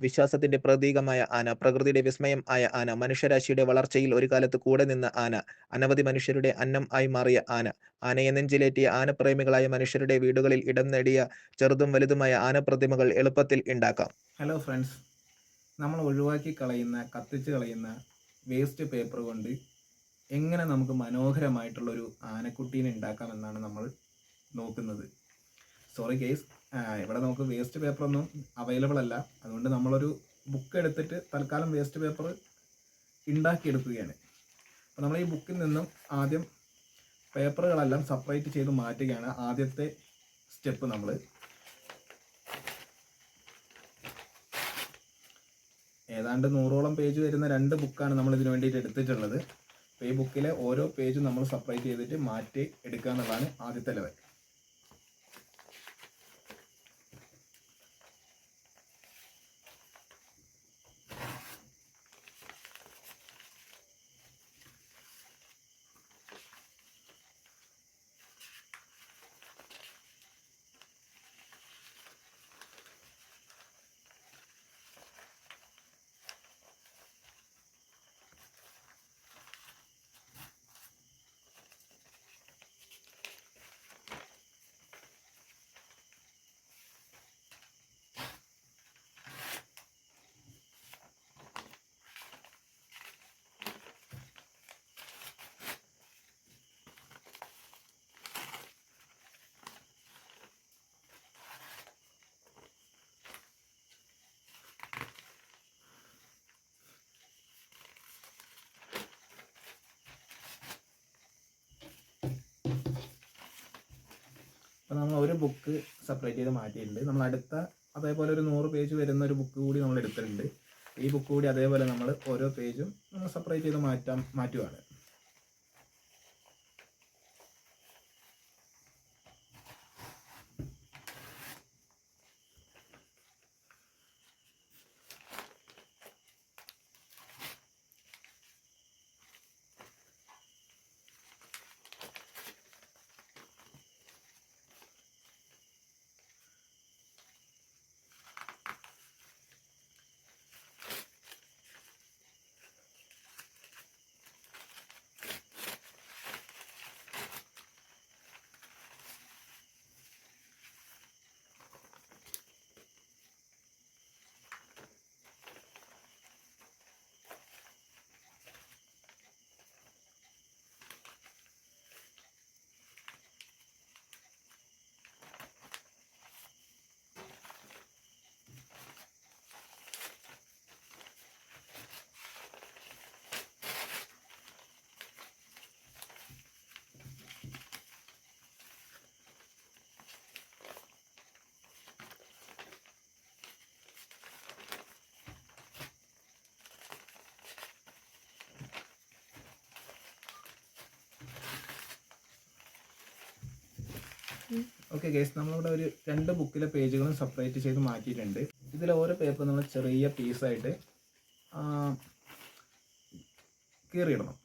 വിശ്വാസത്തിന്റെ പ്രതീകമായ ആന പ്രകൃതിയുടെ വിസ്മയം ആയ ആന മനുഷ്യരാശിയുടെ വളർച്ചയിൽ ഒരു കാലത്ത് കൂടെ നിന്ന ആന അനവധി മനുഷ്യരുടെ അന്നം ആയി മാറിയ ആന ആനയെ നെഞ്ചിലേറ്റിയ ആനപ്രേമികളായ മനുഷ്യരുടെ വീടുകളിൽ ഇടം നേടിയ ചെറുതും വലുതുമായ ആനപ്രതിമകൾ എളുപ്പത്തിൽ ഉണ്ടാക്കാം. ഹലോ ഫ്രണ്ട്സ് നമ്മൾ ഒഴിവാക്കി കളയുന്ന കത്തിച്ച് കളയുന്ന വേസ്റ്റ് പേപ്പർ കൊണ്ട് എങ്ങനെ നമുക്ക് മനോഹരമായിട്ടുള്ളൊരു ആനക്കുട്ടീനെ ഉണ്ടാക്കാമെന്നാണ് നമ്മൾ നോക്കുന്നത്. സോറി കേസ് ഇവിടെ നമുക്ക് വേസ്റ്റ് പേപ്പർ ഒന്നും അവൈലബിൾ അല്ല. അതുകൊണ്ട് നമ്മളൊരു ബുക്ക് എടുത്തിട്ട് തൽക്കാലം വേസ്റ്റ് പേപ്പർ ഉണ്ടാക്കിയെടുക്കുകയാണ് അപ്പോൾ നമ്മൾ ഈ ബുക്കിൽ നിന്നും ആദ്യം പേപ്പറുകളെല്ലാം സെപ്പറേറ്റ് ചെയ്ത് മാറ്റുകയാണ് ആദ്യത്തെ സ്റ്റെപ്പ് നമ്മൾ ഏതാണ്ട് നൂറോളം പേജ് വരുന്ന രണ്ട് ബുക്കാണ് നമ്മൾ ഇതിനു വേണ്ടിയിട്ട് എടുത്തിട്ടുള്ളത്. അപ്പോൾ ഈ ബുക്കിലെ ഓരോ പേജും നമ്മൾ സെപ്പറേറ്റ് ചെയ്തിട്ട് മാറ്റി എടുക്കുക എന്നുള്ളതാണ് ആദ്യത്തെ ലെവൽ അപ്പോൾ നമ്മൾ ഒരു ബുക്ക് സെപ്പറേറ്റ് ചെയ്ത് മാറ്റിയിട്ടുണ്ട്. നമ്മൾ അടുത്ത അതേപോലെ ഒരു നൂറ് പേജ് വരുന്ന ഒരു ബുക്ക് കൂടി നമ്മൾ എടുത്തിട്ടുണ്ട്. ഈ ബുക്ക് കൂടി അതേപോലെ നമ്മൾ ഓരോ പേജും നമ്മൾ സെപ്പറേറ്റ് ചെയ്ത് മാറ്റാൻ മാറ്റുകയാണ് ഓക്കെ ഗൈസ് നമ്മളിവിടെ ഒരു രണ്ട് ബുക്കിലെ പേജുകളും സെപ്പറേറ്റ് ചെയ്ത് മാറ്റിയിട്ടുണ്ട്. ഇതിൽ ഓരോ പേപ്പർ നമ്മൾ ചെറിയ പീസായിട്ട് കീറിയിടണം.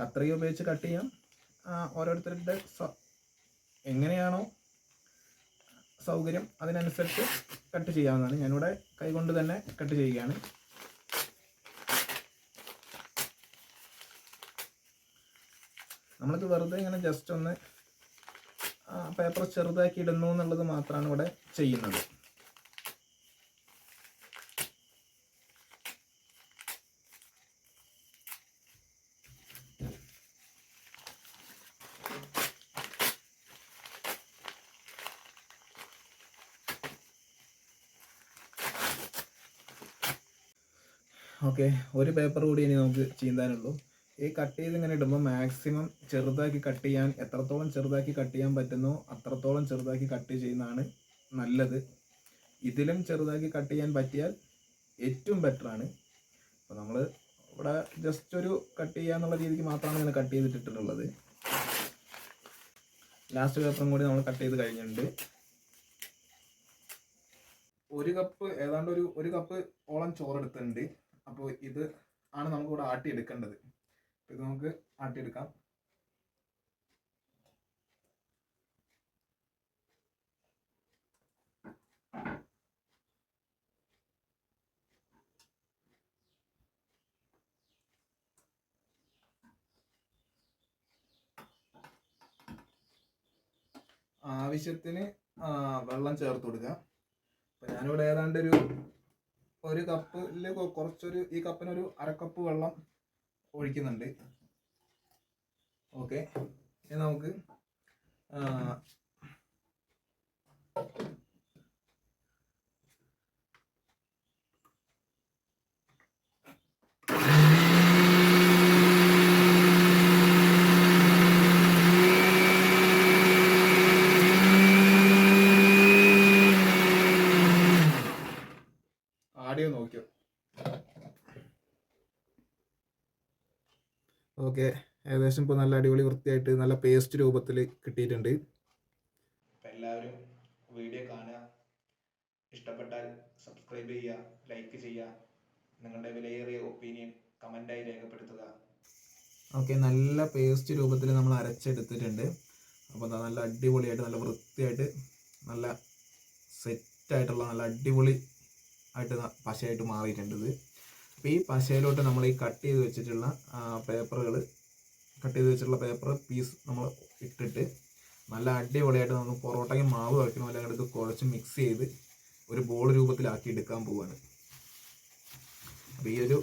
കത്രിക ഉപയോഗിച്ച് കട്ട് ചെയ്യാം. ഓരോരുത്തരുടെ എങ്ങനെയാണോ സൗകര്യം അതിനനുസരിച്ച് കട്ട് ചെയ്യാവുന്നതാണ്. ഞാനിവിടെ കൈകൊണ്ട് തന്നെ കട്ട് ചെയ്യുകയാണ്. നമ്മളിത് വെറുതെ ഇങ്ങനെ ജസ്റ്റ് ഒന്ന് പേപ്പർ ചെറുതാക്കി ഇടുന്നു എന്നുള്ളത് മാത്രമാണ് ഇവിടെ ചെയ്യുന്നത്. ഓക്കെ ഒരു പേപ്പർ കൂടി ഇനി നമുക്ക് ചീന്താനുള്ളൂ. ഈ കട്ട് ചെയ്ത് ഇങ്ങനെ ഇടുമ്പോൾ മാക്സിമം ചെറുതാക്കി കട്ട് ചെയ്യാൻ എത്രത്തോളം ചെറുതാക്കി കട്ട് ചെയ്യാൻ പറ്റുന്നോ അത്രത്തോളം ചെറുതാക്കി കട്ട് ചെയ്യുന്നതാണ് നല്ലത്. ഇതിലും ചെറുതാക്കി കട്ട് ചെയ്യാൻ പറ്റിയാൽ ഏറ്റവും ബെറ്റർ ആണ്. അപ്പോൾ നമ്മൾ ഇവിടെ ജസ്റ്റ് ഒരു കട്ട് ചെയ്യുക എന്നുള്ള രീതിക്ക് മാത്രമാണ് ഇങ്ങനെ കട്ട് ചെയ്തിട്ടിട്ടുള്ളത്. ലാസ്റ്റ് പേപ്പറും കൂടി നമ്മൾ കട്ട് ചെയ്ത് കഴിഞ്ഞിട്ടുണ്ട്. ഒരു കപ്പ് ഏതാണ്ട് ഒരു ഒരു കപ്പ് ഓളം ചോറെടുത്തിട്ടുണ്ട് അപ്പോൾ ഇത് ആണ് നമുക്കിവിടെ ആട്ടി എടുക്കേണ്ടത് ഇത് നമുക്ക് ആട്ടിയെടുക്കാം. ആവശ്യത്തിന് വെള്ളം ചേർത്ത് കൊടുക്കുക. അപ്പം ഞാനിവിടെ ഏതാണ്ട് ഒരു ഒരു കപ്പിൽ കുറച്ചൊരു ഈ കപ്പിനൊരു അര കപ്പ് വെള്ളം ഒഴിക്കുന്നുണ്ട്. ഓക്കെ ഇനി നമുക്ക് ഓക്കെ ഏകദേശം ഇപ്പോൾ നല്ല അടിപൊളി വൃത്തിയായിട്ട് നല്ല പേസ്റ്റ് രൂപത്തിൽ കിട്ടിയിട്ടുണ്ട്. എല്ലാവരും വീഡിയോ കാണുക. ഇഷ്ടപ്പെട്ടാൽ സബ്സ്ക്രൈബ് ചെയ്യുക ലൈക്ക് ചെയ്യുക. നിങ്ങളുടെ വിലയേറിയ ഒപ്പീനിയൻ കമന്റായി രേഖപ്പെടുത്തുക. ഓക്കെ നല്ല പേസ്റ്റ് രൂപത്തിൽ നമ്മൾ അരച്ചെടുത്തിട്ടുണ്ട്. അപ്പോൾ എന്താ നല്ല അടിപൊളിയായിട്ട് നല്ല വൃത്തിയായിട്ട് നല്ല സെറ്റായിട്ടുള്ള നല്ല അടിപൊളി ആയിട്ട് പശയായിട്ട് മാറിയിട്ടുണ്ട് ഇത്. അപ്പോൾ ഈ പശയിലോട്ട് നമ്മൾ ഈ കട്ട് ചെയ്ത് വെച്ചിട്ടുള്ള പേപ്പറുകൾ കട്ട് ചെയ്ത് വെച്ചിട്ടുള്ള പേപ്പർ പീസ് നമ്മൾ ഇട്ടിട്ട് നല്ല അടിപൊളിയായിട്ട് നമുക്ക് പൊറോട്ടയ്ക്ക് മാവ് വയ്ക്കണ പോലെ അടുത്ത് കുഴച്ച് മിക്സ് ചെയ്ത് ഒരു ബോൾ രൂപത്തിലാക്കി എടുക്കാൻ പോവാണ്. അപ്പോൾ ഈ ഒരു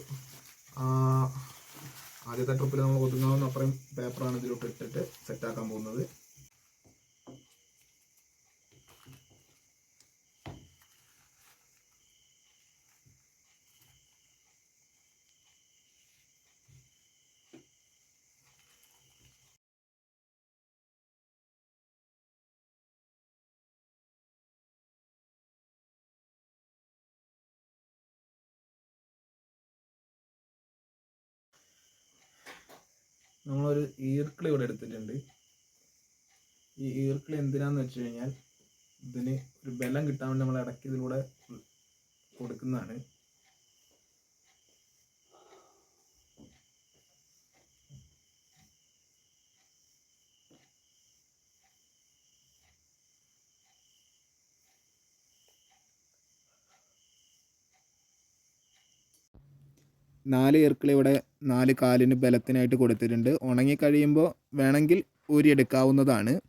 ആദ്യത്തെ ട്രിപ്പിൽ നമ്മൾ ഒതുങ്ങാവുന്ന അത്രയും പേപ്പറാണ് ഇതിലോട്ട് ഇട്ടിട്ട് സെറ്റാക്കാൻ പോകുന്നത്. നമ്മളൊരു ഈർക്കിളി ഇവിടെ എടുത്തിട്ടുണ്ട്. ഈ ഈർക്കിളി എന്തിനാന്ന് വെച്ച് കഴിഞ്ഞാൽ ഇതിന് ഒരു ബലം കിട്ടാൻ വേണ്ടി നമ്മൾ ഇടയ്ക്ക് ഇതിലൂടെ കൊടുക്കുന്നതാണ്. നാല് ഈർക്കിളി ഇവിടെ നാല് കാലിന് ബലത്തിനായിട്ട് കൊടുത്തിട്ടുണ്ട്. ഉണങ്ങി കഴിയുമ്പോൾ വേണമെങ്കിൽ ഊരിയെടുക്കാവുന്നതാണ്.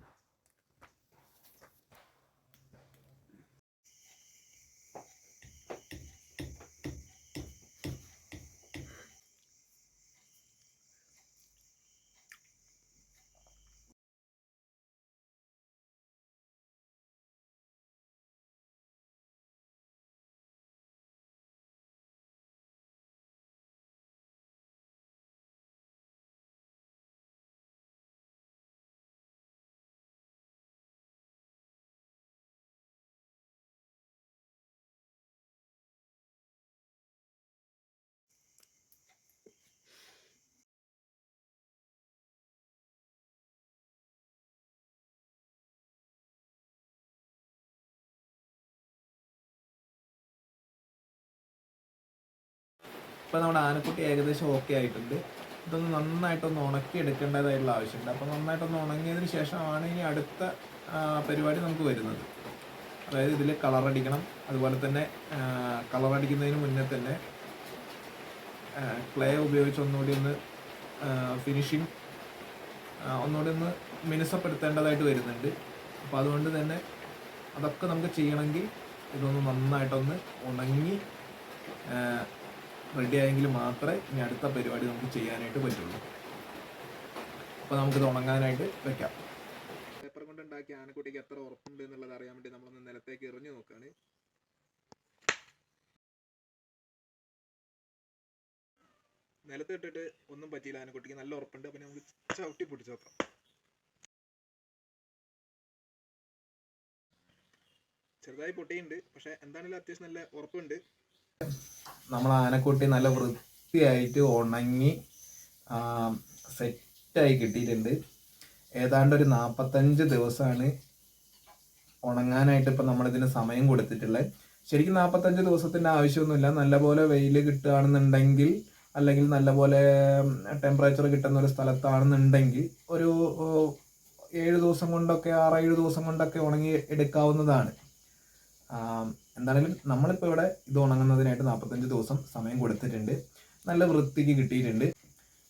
ഇപ്പം നമ്മുടെ ആനക്കുട്ടി ഏകദേശം ഓക്കെ ആയിട്ടുണ്ട്. ഇതൊന്ന് നന്നായിട്ടൊന്ന് ഉണക്കി എടുക്കേണ്ടതായിട്ടുള്ള ആവശ്യമുണ്ട്. അപ്പോൾ നന്നായിട്ടൊന്ന് ഉണങ്ങിയതിന് ശേഷമാണ് ഇനി അടുത്ത പരിപാടി നമുക്ക് വരുന്നത്. അതായത് ഇതിൽ കളറടിക്കണം അതുപോലെ തന്നെ കളറടിക്കുന്നതിന് മുന്നേ തന്നെ ക്ലേ ഉപയോഗിച്ച് ഒന്നുകൂടി ഒന്ന് ഫിനിഷിങ് ഒന്നുകൂടി ഒന്ന് മിനുസപ്പെടുത്തേണ്ടതായിട്ട് വരുന്നുണ്ട്. അപ്പോൾ അതുകൊണ്ട് തന്നെ അതൊക്കെ നമുക്ക് ചെയ്യണമെങ്കിൽ ഇതൊന്ന് നന്നായിട്ടൊന്ന് ഉണങ്ങി റെഡി ആയെങ്കിൽ മാത്രമേ ഇനി അടുത്ത പരിപാടി നമുക്ക് ചെയ്യാനായിട്ട് പറ്റുള്ളൂ. അപ്പോൾ നമുക്കിത് ഉണങ്ങാനായിട്ട് വെക്കാം. പേപ്പർ കൊണ്ട് ഉണ്ടാക്കിയ ആനക്കുട്ടിക്ക് എത്ര ഉറപ്പുണ്ട് എന്നുള്ളത് അറിയാൻ വേണ്ടി നമ്മളൊന്ന് നിലത്തേക്ക് എറിഞ്ഞു നോക്കുകയാണ് നിലത്ത് ഇട്ടിട്ട് ഒന്നും പറ്റിയില്ല ആനക്കുട്ടിക്ക്. നല്ല ഉറപ്പുണ്ട്. അപ്പൊ നമുക്ക് ചവിട്ടി പിടിച്ചു നോക്കാം. ചെറുതായി പൊട്ടിയുണ്ട് പക്ഷെ എന്താണെങ്കിലും അത്യാവശ്യം നല്ല ഉറപ്പുണ്ട്. നമ്മൾ ആനക്കൂട്ടി നല്ല വൃത്തിയായിട്ട് ഉണങ്ങി സെറ്റായി കിട്ടിയിട്ടുണ്ട്. ഏതാണ്ട് ഒരു നാൽപ്പത്തഞ്ച് ദിവസമാണ് ഉണങ്ങാനായിട്ട് ഇപ്പം നമ്മളിതിന് സമയം കൊടുത്തിട്ടുള്ളത്. ശരിക്കും നാൽപ്പത്തഞ്ച് ദിവസത്തിന്റെ ആവശ്യമൊന്നുമില്ല. നല്ലപോലെ വെയിൽ കിട്ടുകയാണെന്നുണ്ടെങ്കിൽ അല്ലെങ്കിൽ നല്ലപോലെ ടെമ്പറേച്ചർ കിട്ടുന്ന ഒരു സ്ഥലത്താണെന്നുണ്ടെങ്കിൽ ഒരു ഏഴ് ദിവസം കൊണ്ടൊക്കെ ആറേഴ് ദിവസം കൊണ്ടൊക്കെ ഉണങ്ങി എടുക്കാവുന്നതാണ്. എന്താണെങ്കിലും നമ്മളിപ്പോൾ ഇവിടെ ഇത് ഉണങ്ങുന്നതിനായിട്ട് നാൽപ്പത്തഞ്ച് ദിവസം സമയം കൊടുത്തിട്ടുണ്ട്. നല്ല വൃത്തിക്ക് കിട്ടിയിട്ടുണ്ട്.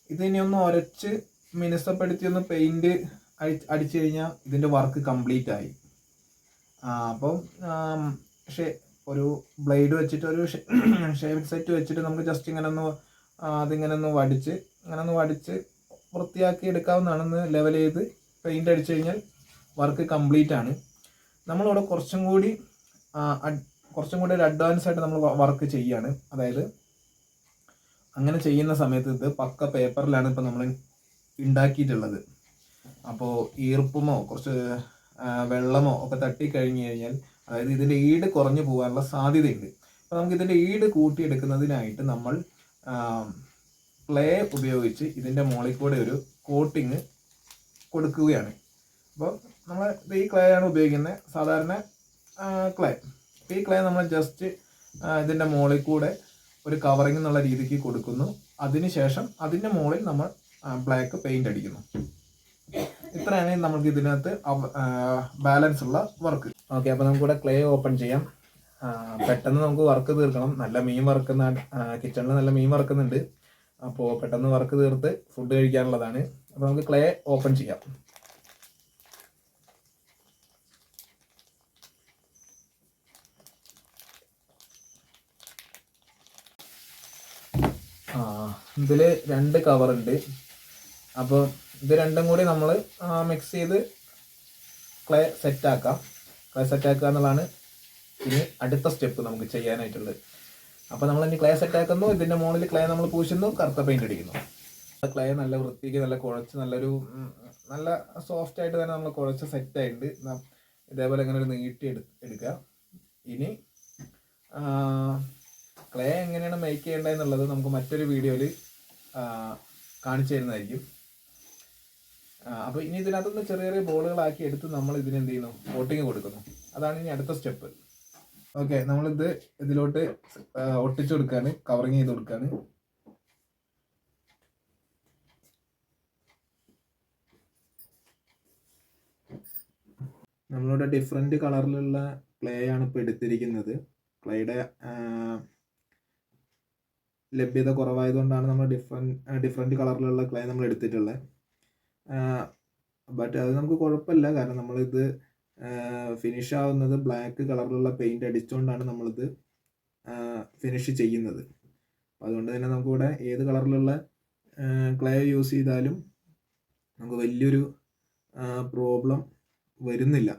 ഇതിനെ ഒന്ന് ഉരച്ച് മിനുസപ്പെടുത്തി ഒന്ന് പെയിന്റ് അടി അടിച്ചു കഴിഞ്ഞാൽ ഇതിന്റെ വർക്ക് കംപ്ലീറ്റ് ആയി. അപ്പം ഷേ ഒരു ബ്ലേഡ് വെച്ചിട്ട് ഒരു ഷേവിംഗ് സെറ്റ് വെച്ചിട്ട് നമുക്ക് ജസ്റ്റ് ഇങ്ങനെ ഒന്ന് അതിങ്ങനെ ഒന്ന് വടിച്ച് ഇങ്ങനെ ഒന്ന് വടിച്ച് വൃത്തിയാക്കി എടുക്കാവുന്നതാണെന്ന് ലെവൽ ചെയ്ത് പെയിന്റ് അടിച്ചു കഴിഞ്ഞാൽ വർക്ക് കംപ്ലീറ്റ് ആണ്. നമ്മളിവിടെ കുറച്ചും കൂടി കുറച്ചും കൂടി ഒരു അഡ്വാൻസ് ആയിട്ട് നമ്മൾ വർക്ക് ചെയ്യാണ്. അതായത് അങ്ങനെ ചെയ്യുന്ന സമയത്ത് ഇത് പക്ക പേപ്പറിലാണ് ഇപ്പോൾ നമ്മൾ ഉണ്ടാക്കിയിട്ടുള്ളത് അപ്പോൾ ഈർപ്പമോ കുറച്ച് വെള്ളമോ ഒക്കെ തട്ടി കഴിഞ്ഞു കഴിഞ്ഞാൽ അതായത് ഇതിന്റെ ഈട് കുറഞ്ഞു പോകാനുള്ള സാധ്യതയുണ്ട്. അപ്പോൾ നമുക്ക് ഇതിന്റെ ഈട് കൂട്ടിയെടുക്കുന്നതിനായിട്ട് നമ്മൾ പ്ലേ ഉപയോഗിച്ച് ഇതിന്റെ മുകളിൽ കൂടെ ഒരു കോട്ടിങ് കൊടുക്കുകയാണ്. അപ്പോൾ നമ്മൾ ഈ ക്ലേ ആണ് ഉപയോഗിക്കുന്നത് സാധാരണ ക്ലേ ഈ ക്ലേ നമ്മൾ ജസ്റ്റ് ഇതിന്റെ മുകളിൽ കൂടെ ഒരു കവറിങ് എന്നുള്ള രീതിക്ക് കൊടുക്കുന്നു. അതിനുശേഷം അതിന്റെ മുകളിൽ നമ്മൾ ബ്ലാക്ക് പെയിന്റ് അടിക്കുന്നു. ഇത്രയാണ് നമുക്ക് ഇതിനകത്ത് ബാലൻസ് ഉള്ള വർക്ക് ഓക്കെ അപ്പോൾ നമുക്കിവിടെ ക്ലേ ഓപ്പൺ ചെയ്യാം. പെട്ടെന്ന് നമുക്ക് വർക്ക് തീർക്കണം. നല്ല മീൻ വറുക്കുന്ന കിച്ചണിൽ നല്ല മീൻ വറുക്കുന്നുണ്ട്. അപ്പോൾ പെട്ടെന്ന് വർക്ക് തീർത്ത് ഫുഡ് കഴിക്കാനുള്ളതാണ്. അപ്പോൾ നമുക്ക് ക്ലേ ഓപ്പൺ ചെയ്യാം. ഇതിൽ രണ്ട് കവർ ഉണ്ട്. അപ്പോൾ ഇത് രണ്ടും കൂടി നമ്മൾ മിക്സ് ചെയ്ത് ക്ലേ സെറ്റ് ആക്കാം. ക്ലേ സെറ്റ് ആക്കുക എന്നുള്ളതാണ് ഇനി അടുത്ത സ്റ്റെപ്പ് നമുക്ക് ചെയ്യാനായിട്ടുള്ളത്. അപ്പോൾ നമ്മൾ ഇനി ക്ലേ സെറ്റ് ആക്കുന്നു. ഇതിന്റെ മുകളിൽ ക്ലേ നമ്മൾ പൂശുന്നു. കറുത്ത പെയിന്റ് അടിക്കുന്നു. ക്ലേ നല്ല വൃത്തിക്ക് നല്ല കുഴച്ച് നല്ലൊരു നല്ല സോഫ്റ്റ് ആയിട്ട് തന്നെ നമ്മൾ കുഴച്ച് സെറ്റ് ആയിട്ടുണ്ട്. ഇതേപോലെ ഇങ്ങനെ ഒരു നീട്ടി എടുക്കുക ഇനി ക്ലേ എങ്ങനെയാണ് മേക്ക് ചെയ്യേണ്ടതെന്നുള്ളത് നമുക്ക് മറ്റൊരു വീഡിയോയിൽ കാണിച്ചു തരുന്നതായിരിക്കും. അപ്പോൾ ഇനി ഇതിനകത്തുനിന്ന് ചെറിയ ചെറിയ ബോളുകളാക്കി എടുത്ത് നമ്മൾ ഇതിന് എന്ത് ചെയ്യുന്നു? കോട്ടിങ് കൊടുക്കുന്നു. അതാണ് ഇനി അടുത്ത സ്റ്റെപ്പ് ഓക്കെ നമ്മളിത് ഇതിലോട്ട് ഒട്ടിച്ചു കൊടുക്കുകയാണ് കവറിങ് ചെയ്ത് കൊടുക്കുകയാണ് നമ്മളിവിടെ ഡിഫറെന്റ് കളറിലുള്ള ക്ലേ ആണ് ഇപ്പോൾ എടുത്തിരിക്കുന്നത്. ക്ലേയുടെ ലഭ്യത കുറവായതുകൊണ്ടാണ് നമ്മൾ ഡിഫറെന്റ് ഡിഫറെന്റ് കളറിലുള്ള ക്ലേ നമ്മൾ എടുത്തിട്ടുള്ളത് ബട്ട് അത് നമുക്ക് കുഴപ്പമില്ല. കാരണം നമ്മളിത് ഫിനിഷ് ആവുന്നത് ബ്ലാക്ക് കളറിലുള്ള പെയിന്റ് അടിച്ചുകൊണ്ടാണ് നമ്മളിത് ഫിനിഷ് ചെയ്യുന്നത്. അതുകൊണ്ട് തന്നെ നമുക്കിവിടെ ഏത് കളറിലുള്ള ക്ലേ യൂസ് ചെയ്താലും നമുക്ക് വലിയൊരു പ്രോബ്ലം വരുന്നില്ല.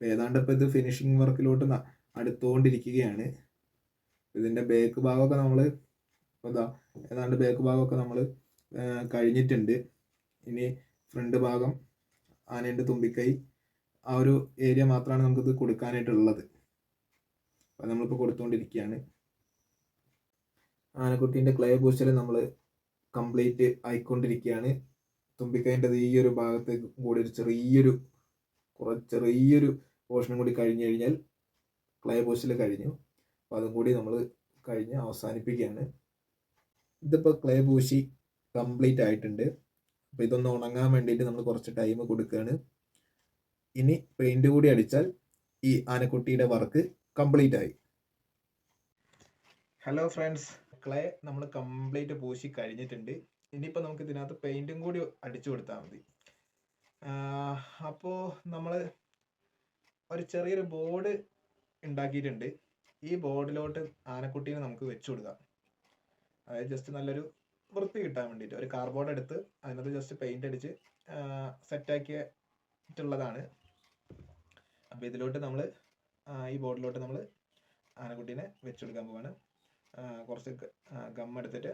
ഏതാണ്ട് ഇപ്പോൾ ഇത് ഫിനിഷിങ് വർക്കിലോട്ട് അടുത്തുകൊണ്ടിരിക്കുകയാണ് ഇതിന്റെ ബേക്ക് ഭാഗമൊക്കെ നമ്മൾ എന്താ ഏതാണ്ട് ബാക്ക് ഭാഗമൊക്കെ നമ്മൾ കഴിഞ്ഞിട്ടുണ്ട്. ഇനി ഫ്രണ്ട് ഭാഗം ആനേന്റെ തുമ്പിക്കൈ ആ ഒരു ഏരിയ മാത്രമാണ് നമുക്കിത് കൊടുക്കാനായിട്ടുള്ളത്. അപ്പം നമ്മളിപ്പോൾ കൊടുത്തുകൊണ്ടിരിക്കുകയാണ് ആനക്കുട്ടീന്റെ ക്ലേ പൂശൽ നമ്മൾ കംപ്ലീറ്റ് ആയിക്കൊണ്ടിരിക്കുകയാണ് തുമ്പിക്കൈന്റെ ഈ ഒരു ഭാഗത്തേക്ക് കൂടി ഒരു ചെറിയൊരു കുറച്ച് ചെറിയൊരു പോർഷനും കൂടി കഴിഞ്ഞു കഴിഞ്ഞാൽ ക്ലേ പോസ്റ്റിൽ കഴിഞ്ഞു. അപ്പോൾ അതും കൂടി നമ്മൾ കഴിഞ്ഞ് അവസാനിപ്പിക്കുകയാണ്. ഇതിപ്പോൾ ക്ലേ പൂശി കംപ്ലീറ്റ് ആയിട്ടുണ്ട്. അപ്പോൾ ഇതൊന്ന് ഉണങ്ങാൻ വേണ്ടിയിട്ട് നമ്മൾ കുറച്ച് ടൈം കൊടുക്കുകയാണ് ഇനി പെയിന്റ് കൂടി അടിച്ചാൽ ഈ ആനക്കുട്ടിയുടെ വർക്ക് കംപ്ലീറ്റ് ആയി. ഹലോ ഫ്രണ്ട്സ് ക്ലേ നമ്മൾ കംപ്ലീറ്റ് പൂശി കഴിഞ്ഞിട്ടുണ്ട്. ഇനിയിപ്പോൾ നമുക്ക് ഇതിനകത്ത് പെയിന്റും കൂടി അടിച്ചു കൊടുത്താൽ മതി. അപ്പോൾ നമ്മൾ ഒരു ചെറിയൊരു ബോർഡ് ഉണ്ടാക്കിയിട്ടുണ്ട്. ഈ ബോർഡിലോട്ട് ആനക്കുട്ടീനെ നമുക്ക് വെച്ചു കൊടുക്കാം. അതായത് ജസ്റ്റ് നല്ലൊരു വൃത്തി കിട്ടാൻ വേണ്ടിയിട്ട്. ഒരു കാർബോർഡ് എടുത്ത് അതിനകത്ത് ജസ്റ്റ് പെയിന്റ് അടിച്ച് സെറ്റാക്കിയിട്ടുള്ളതാണ് അപ്പോൾ ഇതിലോട്ട് നമ്മൾ ഈ ബോർഡിലോട്ട് നമ്മൾ ആനക്കുട്ടീനെ വെച്ചു കൊടുക്കാൻ പോവാണ് കുറച്ച് ഗം എടുത്തിട്ട്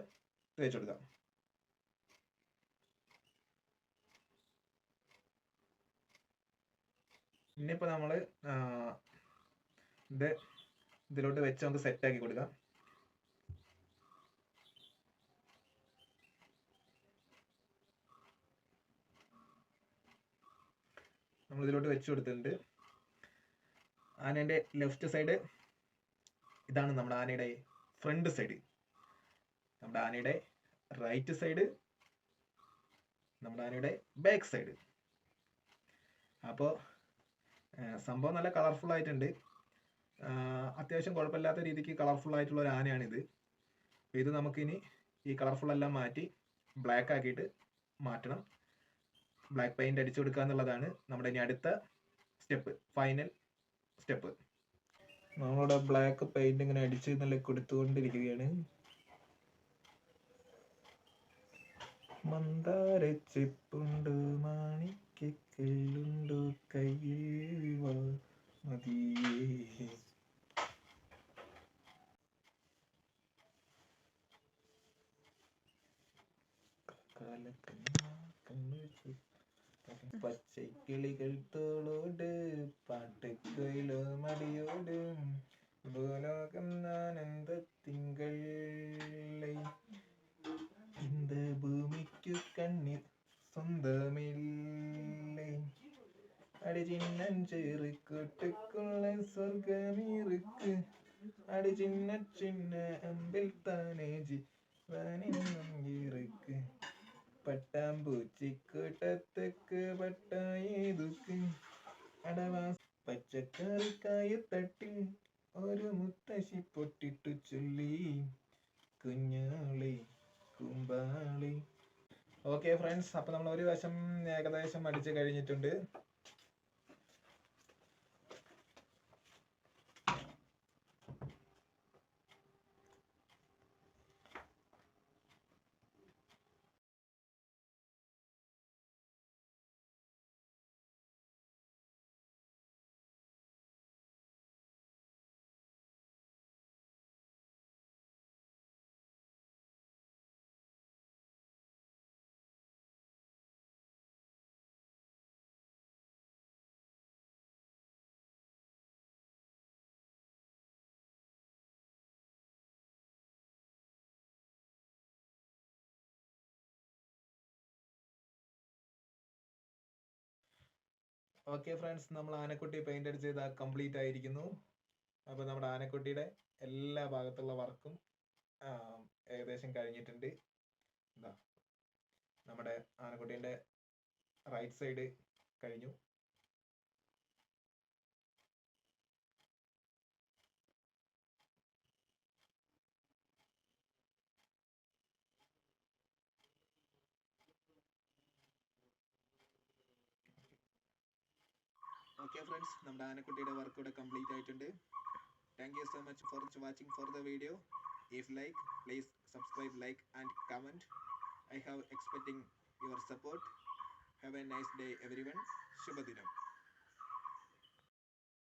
തേച്ച് കൊടുക്കാം ഇനിയിപ്പോൾ നമ്മൾ ഇത് ഇതിലോട്ട് വെച്ച് നമുക്ക് സെറ്റാക്കി കൊടുക്കാം. നമ്മൾ ഇതിലോട്ട് വെച്ച് കൊടുത്തിട്ടുണ്ട്. ആനേന്റെ ലെഫ്റ്റ് സൈഡ് ഇതാണ് നമ്മുടെ ആനയുടെ ഫ്രണ്ട് സൈഡ് നമ്മുടെ ആനയുടെ റൈറ്റ് സൈഡ് നമ്മുടെ ആനയുടെ ബാക്ക് സൈഡ് അപ്പോൾ സംഭവം നല്ല കളർഫുൾ ആയിട്ടുണ്ട്. അത്യാവശ്യം കുഴപ്പമില്ലാത്ത രീതിക്ക് കളർഫുൾ ആയിട്ടുള്ള ഒരു ആനയാണിത്. ഇത് നമുക്കിനി ഈ കളർഫുൾ എല്ലാം മാറ്റി ബ്ലാക്ക് ആക്കിയിട്ട് മാറ്റണം. ബ്ലാക്ക് പെയിന്റ് അടിച്ചു കൊടുക്കുക എന്നുള്ളതാണ് നമ്മുടെ ഇനി അടുത്ത സ്റ്റെപ്പ് ഫൈനൽ സ്റ്റെപ്പ് നമ്മളുടെ ബ്ലാക്ക് പെയിന്റ് ഇങ്ങനെ അടിച്ച് നല്ല കൊടുത്തുകൊണ്ടിരിക്കുകയാണ്. മന്ദാര ചെപ്പുണ്ട് മാണിക്കുണ്ട് കയ്യിൽ മതിയേ. പച്ചക്കിളികൾ തോളോട് പാട്ടക്കുയിലോ മടിയോട് ഭൂലോകം നാനന്ദ തിങ്കൾ ഇന്ത ഭൂമിക്കു കണ്ണിൽ സ്വന്തമില്ലേ? അടിചിന്നം ചേറിക്കോട്ടക്കുള്ള സ്വർഗമീറുക്ക് അടിചിന്ന ചിന്ന അമ്പിൽ താനേജി വാനിന്നും ഈറുക്ക് പട്ടാമ്പൂച്ചിക്കൂട്ടത്തേക്ക് പട്ടായതുക്ക്. അടവാ പച്ചക്കറിക്കായ തട്ടിൽ ഒരു മുത്തശ്ശി പൊട്ടിട്ടു ചൊല്ലി. കുഞ്ഞാളി കുമ്പാളി. ഓക്കെ ഫ്രണ്ട്സ് അപ്പൊ നമ്മൾ ഒരു വശം ഏകദേശം അടിച്ചു കഴിഞ്ഞിട്ടുണ്ട്. ഓക്കെ ഫ്രണ്ട്സ് നമ്മൾ ആനക്കുട്ടി പെയിന്റ് അടിച്ച് ഇതാ കംപ്ലീറ്റ് ആയിരിക്കുന്നു. അപ്പോൾ നമ്മുടെ ആനക്കുട്ടിയുടെ എല്ലാ ഭാഗത്തുള്ള വർക്കും ഏകദേശം കഴിഞ്ഞിട്ടുണ്ട്. എന്താ നമ്മുടെ ആനക്കുട്ടീന്റെ റൈറ്റ് സൈഡ് കഴിഞ്ഞു. ഓക്കെ ഫ്രണ്ട്സ് നമ്മുടെ ആനക്കുട്ടിയുടെ വർക്ക് ഇവിടെ കംപ്ലീറ്റ് ആയിട്ടുണ്ട്. Thank you so much for watching for the video if like please subscribe like and comment I have expecting your support have a nice day everyone ശുഭദിനം